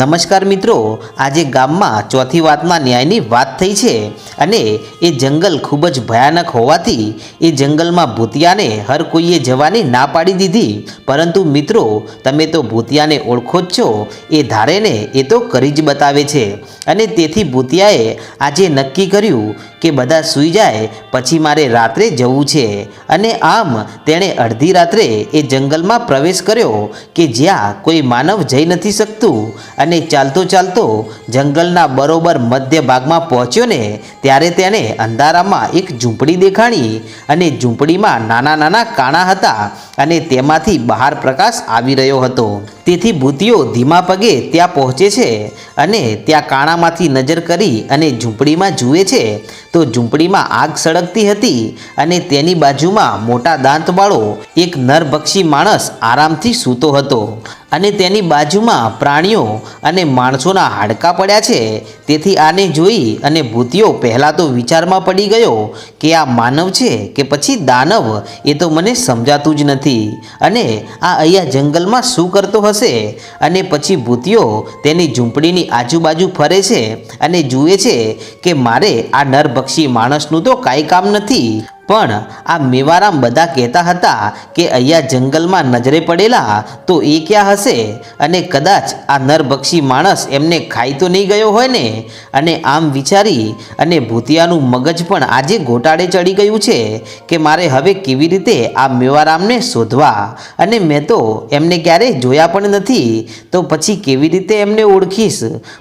નમસ્કાર મિત્રો, આજે ગામમાં ચોથી વાતમાં ન્યાયની વાત થઈ છે અને એ જંગલ ખૂબ જ ભયાનક હોવાથી એ જંગલમાં ભૂતિયાને હર કોઈએ જવાની ના પાડી દીધી. પરંતુ મિત્રો, તમે તો ભૂતિયાને ઓળખો જ છો, એ ધારે ને એ તો કરી જ બતાવે છે. અને તેથી ભૂતિયાએ આજે નક્કી કર્યું કે બધા સૂઈ જાય, પછી મારે રાત્રે જવું છે. અને આમ તેણે અડધી રાત્રે એ જંગલમાં પ્રવેશ કર્યો કે જ્યાં કોઈ માનવ જઈ નથી શકતું. અને ચાલતો ચાલતો જંગલના બરોબર મધ્ય ભાગમાં પહોંચ્યો ને, ત્યારે તેણે અંધારામાં એક ઝૂંપડી દેખાણી અને ઝૂંપડીમાં નાના નાના કાણા હતા અને તેમાંથી બહાર પ્રકાશ આવી રહ્યો હતો. તેથી ભૂતિઓ ધીમા પગે ત્યાં પહોંચે છે અને ત્યાં કાણામાંથી નજર કરી અને ઝૂંપડીમાં જુએ છે, તો ઝૂંપડીમાં આગ સળગતી હતી અને તેની બાજુમાં મોટા દાંતવાળો એક નરભક્ષી માણસ આરામથી સૂતો હતો. અને તેની બાજુમાં પ્રાણીઓ અને માણસોના હાડકાં પડ્યા છે. તેથી આને જોઈ અને ભૂતિયો પહેલાં તો વિચારમાં પડી ગયો કે આ માનવ છે કે પછી દાનવ એ તો મને સમજાતું જ નથી. અને આ અહીંયા જંગલમાં શું કરતો હશે? અને પછી ભૂતિયો તેની ઝૂંપડીની આજુબાજુ ફરે છે અને જુએ છે કે મારે આ નરભક્ષી માણસનું તો કાંઈ કામ નથી. પણ આ મેવારામ બધા કહેતા હતા કે અહીંયા જંગલમાં નજરે પડેલા તો એ ક્યાં હશે? અને કદાચ આ નરભક્ષી માણસ એમને ખાઈ તો નહીં ગયો હોય ને? અને આમ વિચારી અને ભૂતિયાનું મગજ પણ આજે ઘોટાળે ચડી ગયું છે કે મારે હવે કેવી રીતે આ મેવારામને શોધવા? અને મેં તો એમને ક્યારેય જોયા પણ નથી. તો પછી કેવી રીતે એમને ઓળખીશ?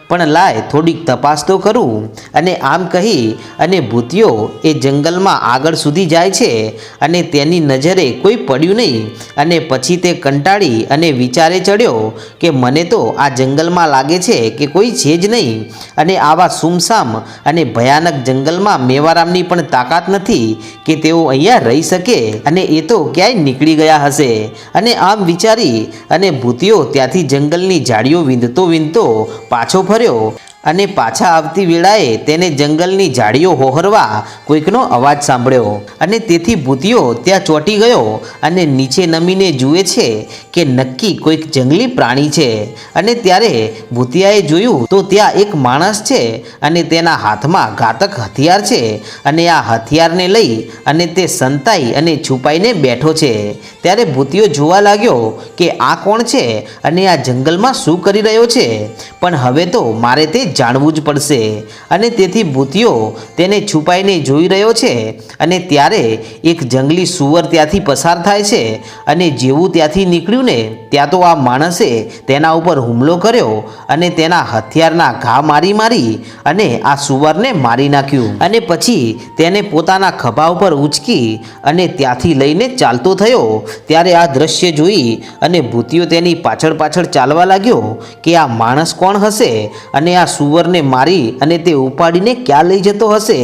પણ લાય, થોડીક તપાસ તો કરું. અને આમ કહી અને ભૂતિયો એ જંગલમાં આગળ સુધી સુધી જાય છે અને તેની નજરે કોઈ પડ્યું નહીં. અને પછી તે કંટાળી અને વિચારે ચડ્યો કે મને તો આ જંગલમાં લાગે છે કે કોઈ છે જ નહીં. અને આવા સુમસામ અને ભયાનક જંગલમાં મેવારામની પણ તાકાત નથી કે તેઓ અહીંયા રહી શકે અને એ તો ક્યાંય નીકળી ગયા હશે. અને આમ વિચારી અને ભૂતિયો ત્યાંથી જંગલની ઝાડીઓ વીંધતો વીંધતો પાછો ફર્યો. અને પાછા આવતી વેળાએ તેને જંગલની ઝાડીઓ હોહરવા કોઈકનો અવાજ સાંભળ્યો. અને તેથી ભૂતિયો ત્યાં ચોંટી ગયો અને નીચે નમીને જુએ છે કે નક્કી કોઈક જંગલી પ્રાણી છે. અને ત્યારે ભૂતિયાએ જોયું તો ત્યાં એક માણસ છે અને તેના હાથમાં ઘાતક હથિયાર છે. અને આ હથિયારને લઈ અને તે સંતાઈ અને છુપાઈને બેઠો છે. ત્યારે ભૂતિયો જોવા લાગ્યો કે આ કોણ છે અને આ જંગલમાં શું કરી રહ્યો છે? પણ હવે તો મારે તે જાણવું જ પડશે અને તેથી ભૂતિયો તેને છુપાઈને જોઈ રહ્યો છે અને ત્યારે એક જંગલી સુવર ત્યાંથી પસાર થાય છે અને જેવું ત્યાંથી નીકળ્યું ને ત્યાં તો આ માણસે તેના ઉપર હુમલો કર્યો અને તેના હથિયારના ઘા મારી મારી અને આ સુવરને મારી નાખ્યું. અને પછી તેને પોતાના ખભા ઉપર ઉચકી અને ત્યાંથી લઈને ચાલતો થયો. ત્યારે આ દ્રશ્ય જોઈ અને ભૂતિયો તેની પાછળ પાછળ ચાલવા લાગ્યો કે આ માણસ કોણ હશે અને આ સુવરને મારી અને તે ઉપાડીને ક્યાં લઈ જતો હશે?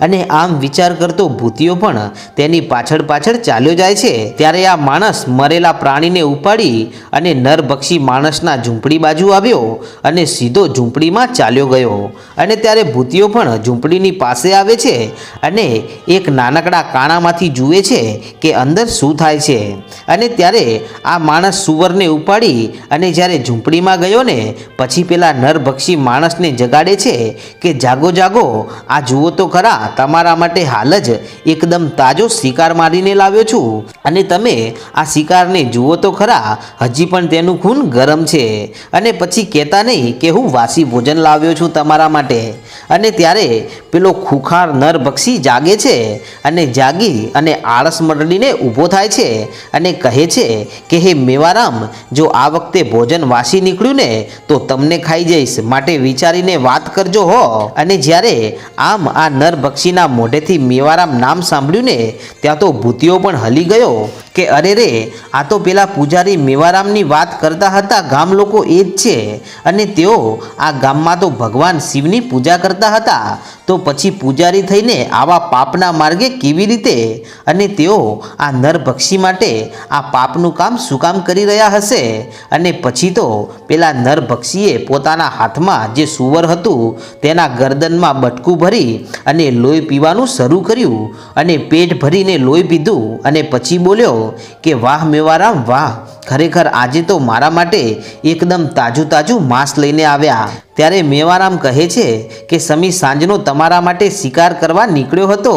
અને આમ વિચાર કરતો ભૂતિયો પણ તેની પાછળ પાછળ ચાલ્યો જાય છે. ત્યારે આ માણસ મરેલા પ્રાણીને ઉપાડી અને નરભક્ષી માણસના ઝૂંપડી બાજુ આવ્યો અને સીધો ઝૂંપડીમાં ચાલ્યો ગયો. અને ત્યારે ભૂતિયો પણ ઝૂંપડીની પાસે આવે છે અને એક નાનકડા કાણામાંથી જુએ છે કે અંદર શું થાય છે. અને ત્યારે આ માણસ સુવરને ઉપાડી અને જ્યારે ઝૂંપડીમાં ગયો ને, પછી પેલા નરભક્ષી માણસને જગાડે છે કે જાગો જાગો, આ જુઓ તો ખરા, તમારા માટે હાલ જ એકદમ તાજો શિકાર મારીને લાવ્યો છું. અને તમે આ શિકારને જુઓ તો ખરા, હજી પણ તેનું ખૂન ગરમ છે. અને પછી કહેતા નહીં કે હું વાસી ભોજન લાવ્યો છું તમારા માટે. અને ત્યારે પેલો ખુખાર નરભક્ષી જાગે છે અને જાગી અને આળસ મરડીને ઊભો થાય છે અને કહે છે કે, હે મેવારામ, જો આ વખતે ભોજન વાસી નીકળ્યું ને, તો તમને ખાઈ જઈશ. માટે વિચારીને વાત કરજો હો. અને જ્યારે આમ આ નરભક્ષીના મોઢેથી મેવારામ નામ સાંભળ્યું ને, ત્યાં તો ભૂતિયો પણ હલી ગયો. કે અરે રે, આ તો પેલા પૂજારી મેવારામની વાત કરતા હતા, ગામ લોકો એ જ છે. અને તેઓ આ ગામમાં તો ભગવાન શિવની પૂજા કરતા હતા. તો પછી પૂજારી થઈને આવા પાપના માર્ગે કેવી રીતે? અને તેઓ આ નરભક્ષી માટે આ પાપનું કામ શું કામ કરી રહ્યા હશે? અને પછી તો પેલા નરભક્ષીએ પોતાના હાથમાં જે સુવર હતું, તેના ગરદનમાં બટકું ભરી અને લોહી પીવાનું શરૂ કર્યું. અને પેટ ભરીને લોહી પીધું અને પછી બોલ્યો કે વાહ મેવારામ વાહ. ખરેખર આજે તો મારા માટે એકદમ તાજું તાજું માંસ લઈને આવ્યા. ત્યારે મેવારામ કહે છે કે, સમી સાંજનો તમારા માટે શિકાર કરવા નીકળ્યો હતો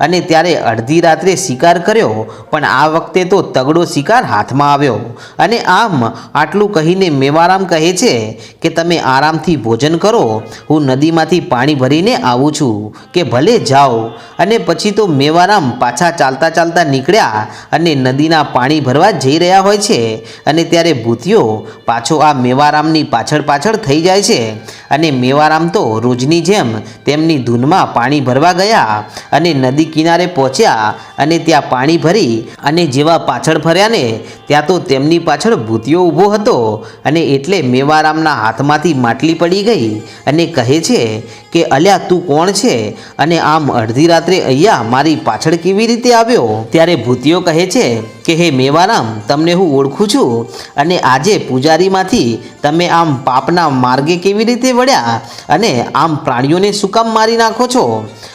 અને ત્યારે અડધી રાત્રે શિકાર કર્યો, પણ આ વખતે તો તગડો શિકાર હાથમાં આવ્યો. અને આમ આટલું કહીને મેવારામ કહે છે કે, તમે આરામથી ભોજન કરો, હું નદીમાંથી પાણી ભરીને આવું છું, કે ભલે જાઓ. અને પછી તો મેવારામ પાછા ચાલતા ચાલતા નીકળ્યા અને નદીના પાણી ભરવા જઈ રહ્યા હોય છે. અને ત્યારે ભૂતિયો પાછો આ મેવારામની પાછળ પાછળ થઈ જાય છે. અને મેવારામ તો રોજની જેમ તેમની ધૂનમાં પાણી ભરવા ગયા અને નદી કિનારે પહોંચ્યા અને ત્યાં પાણી ભરી અને જેવા પાછળ ફર્યા ને ત્યાં તો તેમની પાછળ ભૂતિયો ઊભો હતો અને એટલે મેવારામના હાથમાંથી માટલી પડી ગઈ અને કહે છે કે, અલ્યા, તું કોણ છે? અને આમ અડધી રાત્રે અહીંયા મારી પાછળ કેવી રીતે આવ્યો? ત્યારે ભૂતિયો કહે છે કે, હે મેવારામ, તમને હું ઓળખું છું અને આજે પૂજારીમાંથી તમે આમ પાપના માર્ગે કેવી રીતે વળ્યા અને આમ પ્રાણીઓને શું કામ મારી નાખો છો?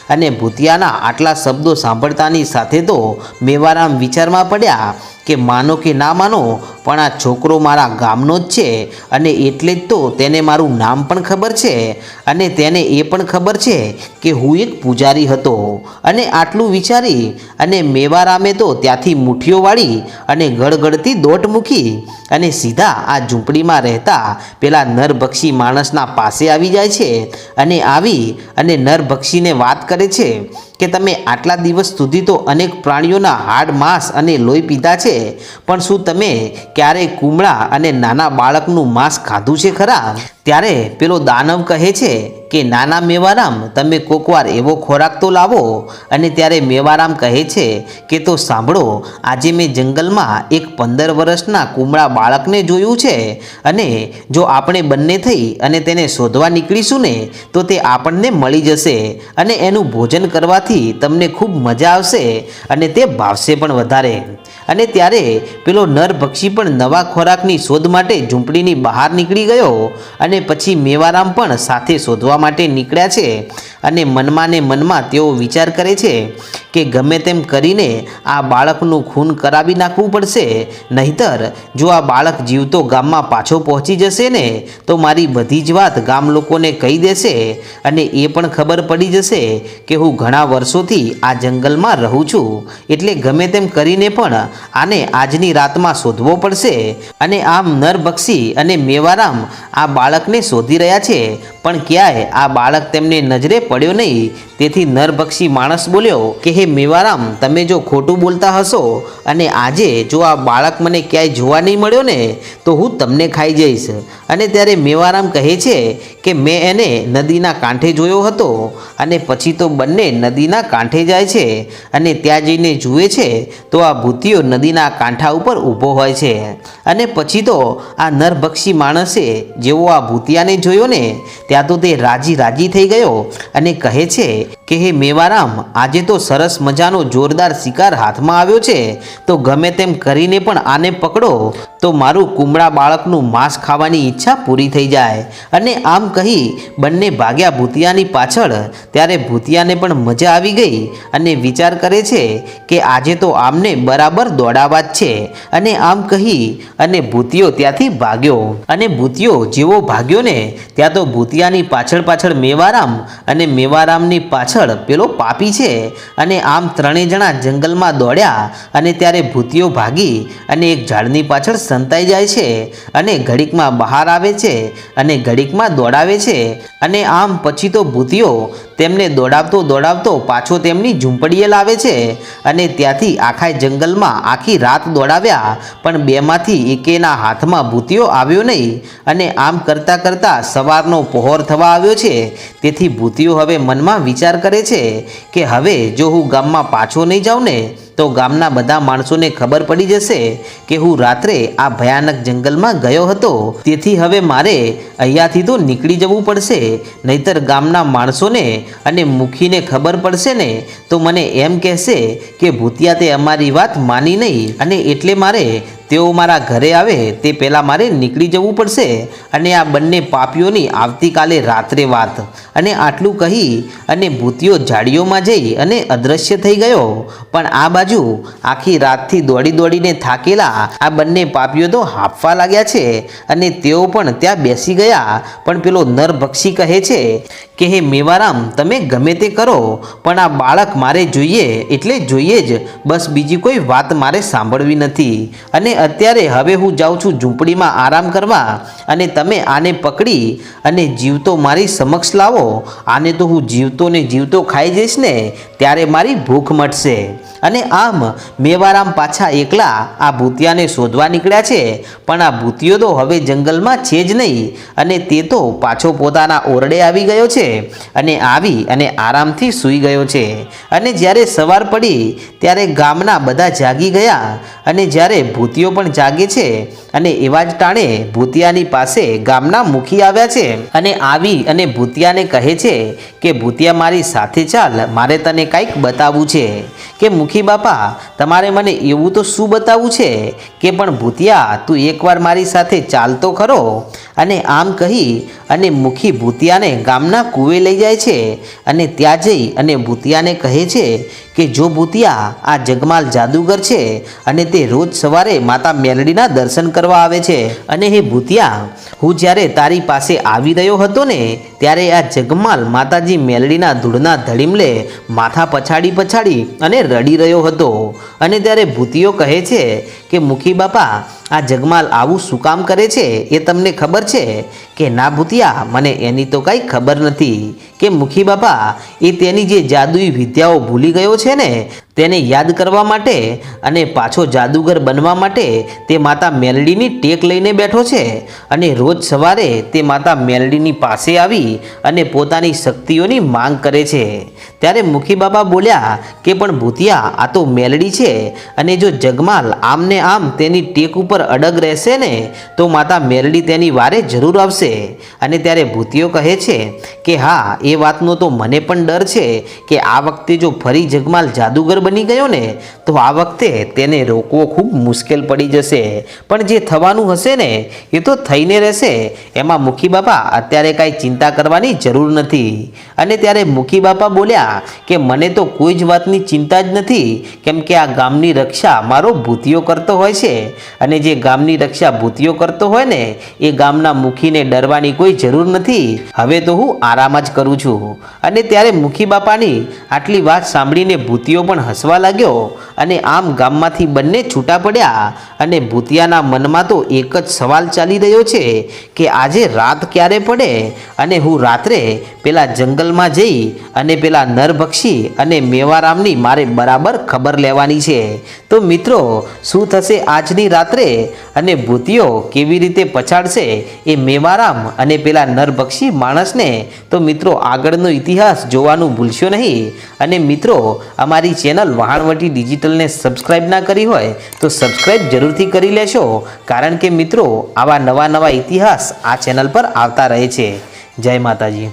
અને ભૂતિયાના આટલા શબ્દો સાંભળતાની સાથે તો મેવારામ વિચારમાં પડ્યા કે માનો કે ના માનો, પણ આ છોકરો મારા ગામનો જ છે અને એટલે જ તો તેને મારું નામ પણ ખબર છે અને તેને એ પણ ખબર છે કે હું એક પૂજારી હતો. અને આટલું વિચારી અને મેવારામે તો ત્યાંથી મુઠ્ઠીઓ વાળી અને ગળગળતી દોટ મૂકી અને સીધા આ ઝૂંપડીમાં રહેતા પેલા નરભક્ષી માણસના પાસે આવી જાય છે અને આવી અને નરભક્ષીને વાત કરે છે કે તમે આટલા દિવસ સુધી તો અનેક પ્રાણીઓના હાડ માંસ અને લોહી પીધા છે પણ શું તમે ક્યારેય કુમળા અને નાના બાળકનું માંસ ખાધું છે ખરા? ત્યારે પેલો દાનવ કહે છે કે, નાના મેવારામ, તમે કોકવાર એવો ખોરાક તો લાવો? અને ત્યારે મેવારામ કહે છે કે, તો સાંભળો, આજે મેં જંગલમાં એક પંદર વર્ષના કુમળા બાળકને જોયું છે અને જો આપણે બંને થઈ અને તેને શોધવા નીકળીશું ને, તો તે આપણને મળી જશે અને એનું ભોજન કરવાથી તમને ખૂબ મજા આવશે અને તે ભાવશે પણ વધારે. અને ત્યારે પેલો નર પક્ષી પણ નવા ખોરાકની શોધ માટે ઝૂંપડીની બહાર નીકળી ગયો અને પછી મેવારામ પણ સાથે શોધવા માટે નીકળ્યા છે. અને મનમાં ને મનમાં તેઓ વિચાર કરે છે કે ગમે તેમ કરીને આ બાળકનું ખૂન કરાવી નાખવું પડશે. નહીતર જો આ બાળક જીવતો ગામમાં પાછો પહોંચી જશે ને, તો મારી બધી જ વાત ગામ લોકોને કહી દેશે અને એ પણ ખબર પડી જશે કે હું ઘણા વર્ષોથી આ જંગલમાં રહું છું. એટલે ગમે તેમ કરીને પણ આને આજની રાતમાં શોધવો પડશે. અને આમ નરબક્ષી અને મેવારામ આ બાળકને શોધી રહ્યા છે. પણ ક્યાંય આ બાળક તેમને નજરે પડ્યો નહીં. તેથી નરભક્ષી માણસ બોલ્યો, કે હે મેવારામ, તમે જો ખોટું બોલતા હશો અને આજે જો આ બાળક મને ક્યાંય જોવા નહીં મળ્યો ને, તો હું તમને ખાઈ જઈશ. અને ત્યારે મેવારામ કહે છે કે, મેં એને નદીના કાંઠે જોયો હતો અને પછી તો બંને નદીના કાંઠે જાય છે અને ત્યાં જઈને જુએ છે તો આ ભૂતિયો નદીના કાંઠા ઉપર ઊભો હોય છે. અને પછી તો આ નરભક્ષી માણસે જેવો આ ભૂતિયાને જોયો ને ત્યાં તો તે રાજી રાજી થઈ ગયો અને કહે છે કે, હે મેવારામ, આજે તો સરસ મજાનો જોરદાર શિકાર હાથમાં આવ્યો છે. તો ગમે તેમ કરીને પણ આને પકડો. તો મારું કુમળા બાળકનું માંસ ખાવાની ઈચ્છા પૂરી થઈ જાય. અને આમ કહી બંને ભાગ્યા ભૂતિયાની પાછળ. ત્યારે ભૂતિયાને પણ મજા આવી ગઈ અને વિચાર કરે છે કે, આજે તો આમને બરાબર દોડાવા જ છે. અને આમ કહી અને ભૂતિયો ત્યાંથી ભાગ્યો. અને ભૂતિયો જેવો ભાગ્યો ને ત્યાં તો ભૂતિયાની પાછળ પાછળ મેવારામ અને મેવારામની પાછળ પેલો પાપી છે. અને આમ ત્રણેય જણા જંગલમાં દોડ્યા અને ત્યારે ભૂતિઓ ભાગી અને એક ઝાડની પાછળ સંતાઈ જાય છે અને ઘડીકમાં બહાર આવે છે અને ઘડીકમાં દોડાવે છે. અને આમ પછી તો ભૂતિયો તેમને દોડાવતો દોડાવતો પાછો તેમની ઝૂંપડીએ લાવે છે અને ત્યાંથી આખા જંગલમાં આખી રાત દોડાવ્યા, પણ બેમાંથી એકેના હાથમાં ભૂતિયો આવ્યો નહીં અને આમ કરતાં કરતાં સવારનો પહોર થવા આવ્યો છે. તેથી ભૂતિયો હવે મનમાં વિચાર કરે છે કે હવે જો હું ગામમાં પાછો નહીં જાઉં ને તો ગામના બધા માણસોને ખબર પડી જશે કે હું રાત્રે આ ભયાનક જંગલમાં ગયો હતો. તેથી હવે મારે અહીંયાથી તો નીકળી જવું પડશે, નહીતર ગામના માણસોને અને મુખીને ખબર પડશે ને, તો મને એમ કહેશે કે ભૂતિયા તે અમારી વાત માની નહીં અને એટલે મારે તેઓ મારા ઘરે આવે, તે પહેલાં મારે નીકળી જવું પડશે અને આ બંને પાપીઓની આવતીકાલે રાત્રે વાત. અને આટલું કહી અને ભૂતિયો ઝાડીઓમાં જઈ અને અદૃશ્ય થઈ ગયો. પણ આ બાજુ આખી રાતથી દોડી દોડીને થાકેલા આ બંને પાપીઓ તો હાંફવા લાગ્યા છે અને તેઓ પણ ત્યાં બેસી ગયા. પણ પેલો નરભક્ષી કહે છે કે, હે મેવારામ, તમે ગમે તે કરો, પણ આ બાળક મારે જોઈએ, એટલે જોઈએ જ. બસ બીજી કોઈ વાત મારે સાંભળવી નથી. અને અત્યારે હવે હું જાઉં છું ઝૂંપડીમાં આરામ કરવા અને તમે આને પકડી અને જીવતો મારી સમક્ષ લાવો. આને તો હું જીવતો ને જીવતો ખાઈ જઈશ ને ત્યારે મારી ભૂખ મટશે. અને આમ મેવારામ પાછા એકલા આ ભૂતિયાને શોધવા નીકળ્યા છે. પણ આ ભૂતિયો તો હવે જંગલમાં છે જ નહીં અને તે તો પાછો પોતાના ઓરડે આવી ગયો છે અને આવી અને આરામથી સૂઈ ગયો છે. અને જ્યારે સવાર પડી ત્યારે ગામના બધા જાગી ગયા અને જ્યારે ભૂતિયો પણ જાગે છે અને એવા જ ટાણે ભૂતિયાની પાસે ગામના મુખી આવ્યા છે. અને આવી અને ભૂતિયાને કહે છે કે, ભૂતિયા મારી સાથે ચાલ, મારે તને કંઈક બતાવવું છે. કે, મુખી બાપા, તમારે મને એવું તો શું બતાવવું છે? કે પણ ભૂતિયા, તું એકવાર મારી સાથે ચાલતો ખરો. અને આમ કહી અને મુખી ભૂતિયાને ગામના કૂવે લઈ જાય છે. અને ત્યાં જઈ અને ભૂતિયાને કહે છે કે જો ભૂતિયા આ જગમાલ જાદુગર છે અને તે રોજ સવારે માતા મેલડીના દર્શન કરવા આવે છે. અને હે ભૂતિયા, હું જ્યારે તારી પાસે આવી રહ્યો હતો ને, ત્યારે આ જગમાલ માતાજી મેલડીના ધૂળના ધડીમલે માથા પછાડી પછાડી અને રડી રહ્યો હતો. અને ત્યારે ભૂતિયો કહે છે કે, મુખી બાપા આ જગમાલ આવું શું કામ કરે છે? એ તમને ખબર છે? કે ના ભૂતિયા, મને એની તો કાંઈ ખબર નથી કે મુખી બાપા, એ તેની જે જાદુઈ વિદ્યાઓ ભૂલી ગયો છે ને તેને યાદ કરવા માટે અને પાછો જાદુગર બનવા માટે તે માતા મેલડીની ટેક લઈને બેઠો છે અને રોજ સવારે તે માતા મેલડીની પાસે આવી અને પોતાની શક્તિઓની માંગ કરે છે. ત્યારે મુખી બાબા બોલ્યા કે, પણ ભૂતિયા, આ તો મેલડી છે અને જો જગમાલ આમને આમ તેની ટેક ઉપર અડગ રહેશે ને, તો માતા મેલડી તેની વારે જરૂર આવશે. અને ત્યારે ભૂતિયો કહે છે કે, હા, એ વાતનો તો મને પણ ડર છે કે આ વખતે જો ફરી જગમાલ જાદુગર બની ગયો ને, તો આ વખતે તેને રોકવો ખૂબ મુશ્કેલ પડી જશે. પણ જે થવાનું હશે ને, એ તો થઈને રહેશે. એમાં મુખી બાપા અત્યારે કાંઈ ચિંતા કરવાની જરૂર નથી. અને ત્યારે મુખી બાપા બોલ્યા કે મને તો કોઈ જ વાતની ચિંતા જ નથી, કેમ કે આ ગામની રક્ષા મારો ભૂતિયો કરતો હોય છે. અને જે ગામની રક્ષા ભૂતિયો કરતો હોય ને, એ ગામના મુખીને ડરવાની કોઈ જરૂર નથી. હવે તો હું આરામ જ કરું છું. અને ત્યારે મુખી બાપાની આટલી વાત સાંભળીને ભૂતિયો પણ હસવા લાગ્યો અને આમ ગામમાંથી બંને છૂટા પડ્યા અને ભૂતિયાના મનમાં તો એક જ સવાલ ચાલી રહ્યો છે કે આજે રાત ક્યારે પડે અને હું રાત્રે પેલા જંગલમાં જઈ અને પેલા નરભક્ષી અને મેવારામની મારે બરાબર ખબર લેવાની છે. તો મિત્રો, શું થશે આજની રાત્રે અને ભૂતિયો કેવી રીતે પછાડશે એ મેવારામ અને પેલા નરભક્ષી માણસને? તો મિત્રો, આગળનો ઇતિહાસ જોવાનું ભૂલશો નહીં. અને મિત્રો, અમારી ચેનલ વહાણવટી ડિજિટલને સબસ્ક્રાઇબ ના કરી હોય તો સબસ્ક્રાઇબ જરૂરથી કરી લેશો. કારણ કે મિત્રો, આવા નવા નવા ઇતિહાસ આ ચેનલ પર આવતા રહે છે. જય માતાજી.